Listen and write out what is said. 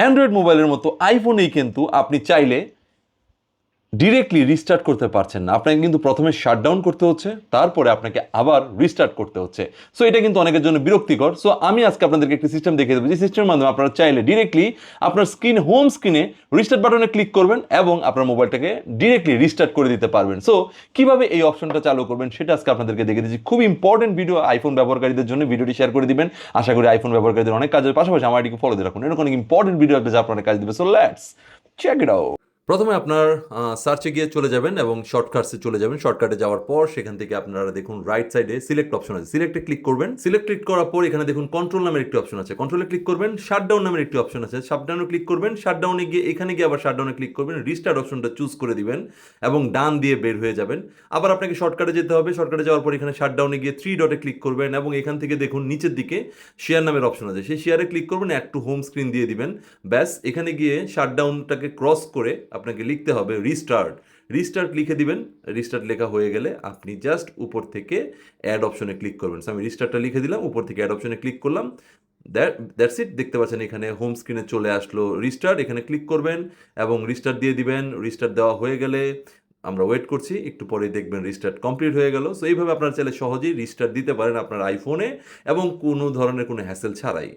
Android মোবাইলের মতো আইফোনেই কিন্তু আপনি চাইলে ডিরেক্টলি রিস্টার্ট করতে পারছেন না। আপনাকে কিন্তু প্রথমে শাটডাউন করতে হচ্ছে, তারপরে আপনাকে আবার রিস্টার্ট করতে হচ্ছে। সো এটা কিন্তু অনেকের জন্য বিরক্তিকর। সো আমি আজকে আপনাদেরকে একটি সিস্টেম দেখিয়ে দেবো। যে সিস্টেমের মাধ্যমে আপনারা চাইলে ডিরেক্টলি আপনার স্ক্রিন হোম স্ক্রিনে রিস্টার্ট বাটনে ক্লিক করবেন এবং আপনার মোবাইলটাকে ডিরেক্টলি রিস্টার্ট করে দিতে পারবেন। সো কীভাবে এই অপশনটা চালু করবেন সেটা আজকে আপনাদেরকে দেখিয়ে দিচ্ছি। খুব ইম্পর্টেন্ট ভিডিও আইফোন ব্যবহারকারীদের জন্য ভিডিওটি শেয়ার করে দিবেন। আশা করি আইফোন ব্যবহারকারীদের অনেক কাজের পাশাপাশি আমার এটিকে ফলো দিয়ে রাখুন। এরকম অনেক ইম্পর্টেন্ট ভিডিও আপনার কাজ দিবে so let's check it out প্রথমে আপনার সার্চে গিয়ে চলে যাবেন এবং শর্টকাটসে চলে যাবেন। শর্টকাটে যাওয়ার পর সেখান থেকে আপনারা দেখুন রাইট সাইডে সিলেক্ট অপশন আছে। সিলেক্টে ক্লিক করবেন। সিলেক্ট ক্লিক করার পর এখানে দেখুন কন্ট্রোল নামের একটি অপশন আছে। কন্ট্রোলে ক্লিক করবেন শাটডাউন নামের একটি অপশন আছে। শাটডাউনে ক্লিক করবেন শাটডাউনে গিয়ে এখানে গিয়ে আবার শাটডাউনে ক্লিক করবেন। রিস্টার্ট অপশনটা চুজ করে দিবেন এবং ডান দিয়ে বের হয়ে যাবেন। আবার আপনাকে শর্টকাটে যেতে হবে। শর্টকাটে যাওয়ার পর এখানে শাটডাউনে গিয়ে থ্রি ডটে ক্লিক করবেন এবং এখান থেকে দেখুন নিচের দিকে শেয়ার নামের অপশন আছে। সেই শেয়ারে ক্লিক করবেন একটু হোম স্ক্রিন দিয়ে দিবেন। ব্যাস, এখানে গিয়ে শাটডাউনটাকে ক্রস করে আপনাকে লিখতে হবে রিস্টার্ট রিস্টার্ট লিখে দিবেন। রিস্টার্ট লেখা হয়ে গেলে আপনি জাস্ট উপর থেকে অ্যাড অপশনে ক্লিক করবেন। So, আমি রিস্টার্টটা লিখে দিলাম উপর থেকে অ্যাড অপশনে ক্লিক করলাম। দ্যাট দ্যাটস ইট দেখতে পাচ্ছেন এখানে হোম স্ক্রিনে চলে আসলো রিস্টার্ট এখানে ক্লিক করবেন এবং রিস্টার্ট দিয়ে দিবেন। রিস্টার্ট দেওয়া হয়ে গেলে আমরা ওয়েট করছি। একটু পরে দেখবেন রিস্টার্ট কমপ্লিট হয়ে গেল। সো এইভাবে আপনারা চাইলে সহজেই রিস্টার্ট দিতে পারেন আপনার আইফোনে এবং কোনো ধরনের কোনো হ্যাসেল ছাড়াই।